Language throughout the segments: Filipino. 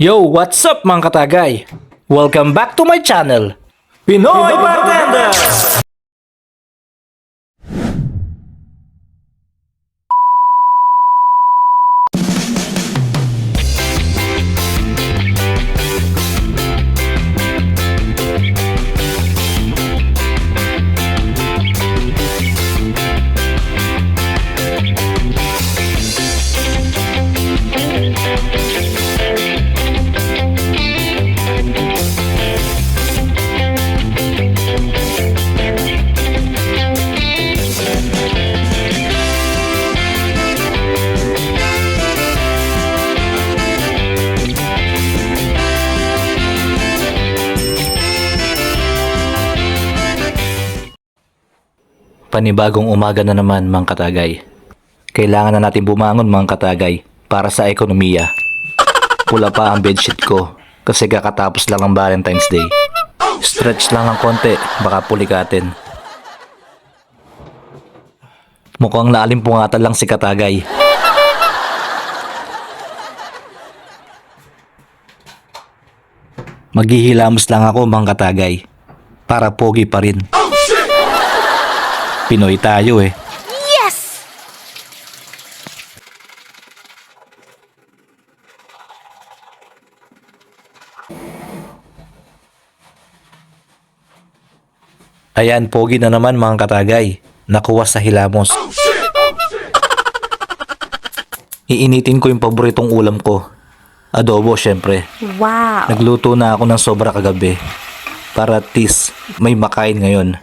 Yo, what's up mga katagay? Welcome back to my channel, Pinoy Bartender! Panibagong umaga na naman mga katagay. Kailangan na natin bumangon mga katagay para sa ekonomiya. Pula pa ang bedsheet ko kasi kakatapos lang ng Valentine's Day. Stretch lang ng konti, baka pulikatin. Mukhang naalimpungatan lang si Katagay. Maghihilamos lang ako mga katagay para pogi pa rin. Pinoy tayo eh. Yes! Ayan, pogi na naman mga katagay. Nakuha sa hilamos. Iinitin ko yung paboritong ulam ko. Adobo, syempre. Wow! Nagluto na ako ng sobra kagabi. Para at least may makain ngayon.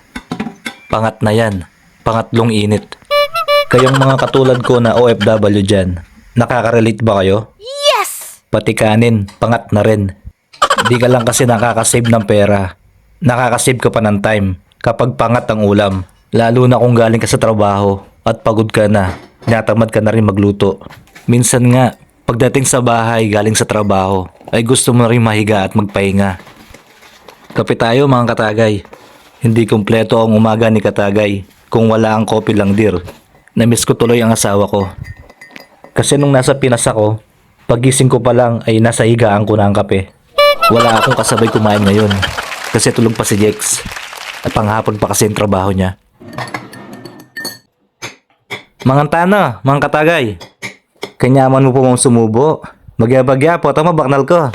Pangat na yan. Pangatlong init. Kayong mga katulad ko na OFW dyan, nakaka-relate ba kayo? Yes! Pati kanin, pangat na rin. Di ka lang kasi nakakasave ng pera. Nakakasave ka pa ng time kapag pangat ang ulam. Lalo na kung galing ka sa trabaho at pagod ka na, tinatamad ka na rin magluto. Minsan nga, pagdating sa bahay galing sa trabaho, ay gusto mo na rin mahiga at magpahinga. Kape tayo mga katagay. Hindi kumpleto ang umaga ni katagay kung wala ang kopi lang dir. Namiss ko tuloy ang asawa ko. Kasi nung nasa Pinas ako, pagising ko pa lang ay nasa higaan ko na ang kape. Wala akong kasabay kumain ngayon kasi tulog pa si Jex. At panghapon pa kasi yung trabaho niya. Mga tana, mga katagay. Kanyaman mo po mong sumubo. Magyabagya po, tama baknal ko.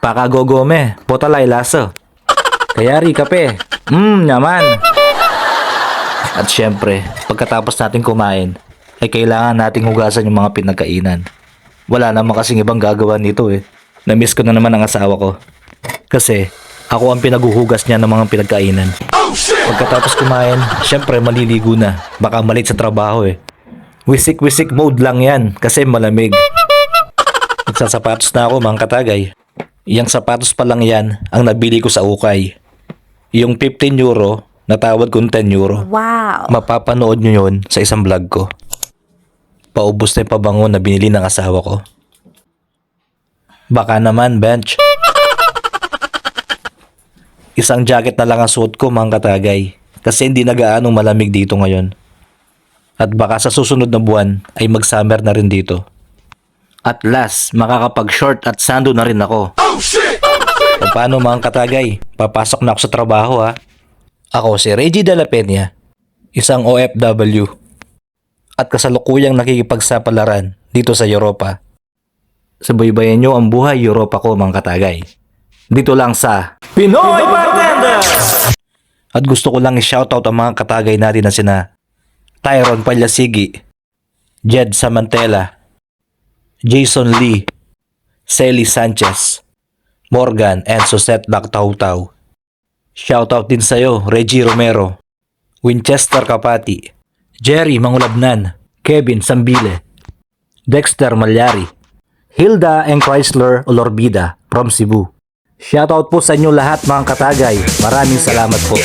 Pakagogome, potalay laso. Kayari kape. Mmm, naman. At syempre, pagkatapos natin kumain, ay kailangan nating hugasan yung mga pinagkainan. Wala naman kasing ibang gagawa nito eh. Namiss ko na naman ang asawa ko. Kasi, ako ang pinaguhugas niya ng mga pinagkainan. Pagkatapos kumain, syempre maliligo na. Baka malit sa trabaho eh. Wisik-wisik mode lang yan kasi malamig. Nagsasapatos na ako mga katagay. Yang sapatos pa lang yan ang nabili ko sa ukay. Yung 15 euro, natawad kong 10 euro. Wow! Mapapanood nyo yun sa isang vlog ko. Paubos na yung pabango na binili ng asawa ko. Baka naman, bench. Isang jacket na lang ang suot ko, mga katagay. Kasi hindi na gaanong malamig dito ngayon. At baka sa susunod na buwan ay mag-summer na rin dito. At last, makakapag-short at sando na rin ako. O paano mga katagay? Papasok na ako sa trabaho ha. Ako si Reggie De La Peña, isang OFW at kasalukuyang nakikipagsapalaran dito sa Europa. Subaybayan nyo ang buhay Europa ko mga katagay. Dito lang sa Pinoy Bartender! At gusto ko lang i-shoutout ang mga katagay natin na sina Tyron Palyasigi, Jed Samantela, Jason Lee, Selly Sanchez, Morgan and Susette Bactautaw. Shoutout din sa'yo, Reggie Romero, Winchester Kapati, Jerry Mangulabnan, Kevin Sambile, Dexter Malyari, Hilda and Chrysler Olorbida from Cebu. Shoutout po sa inyo lahat mga katagay. Maraming salamat po.